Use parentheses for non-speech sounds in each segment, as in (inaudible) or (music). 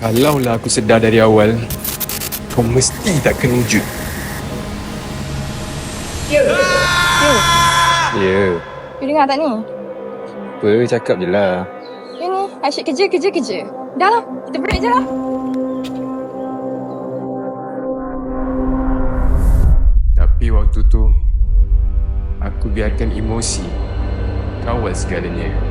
Kalaulah aku sedar dari awal, kau mesti takkan wujud. Ya. Ya, You dengar tak ni? apa cakap je lah. You ni asyik kerja, kerja, kerja. Dah lah. Kita break je lah. Tapi waktu tu, aku biarkan emosi kawal segalanya.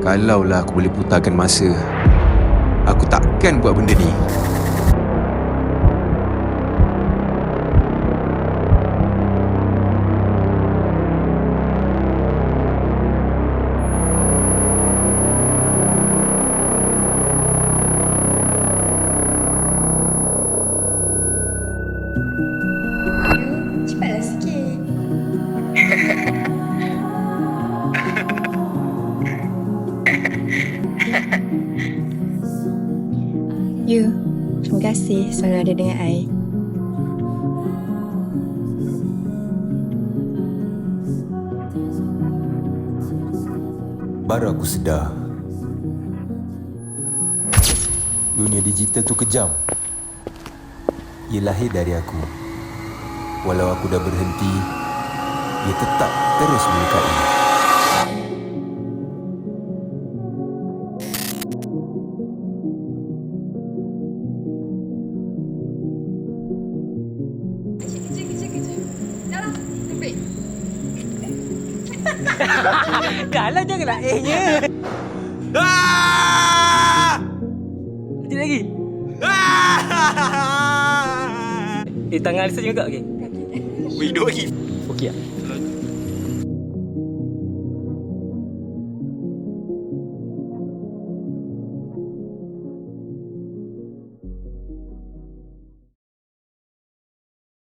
Kalaulah aku boleh putarkan masa Aku takkan buat benda ni. You kasih selalu ada dengan I. Baru aku sedar. Dunia digital tu kejam. Ia lahir dari aku. Walau aku dah berhenti Ia tetap terus menyukai (laughs) Kalau janganlah eh nya. Ah! Sekejap lagi. Eh tangan Alisa juga okey. Wih, dua lagi. Okey ah.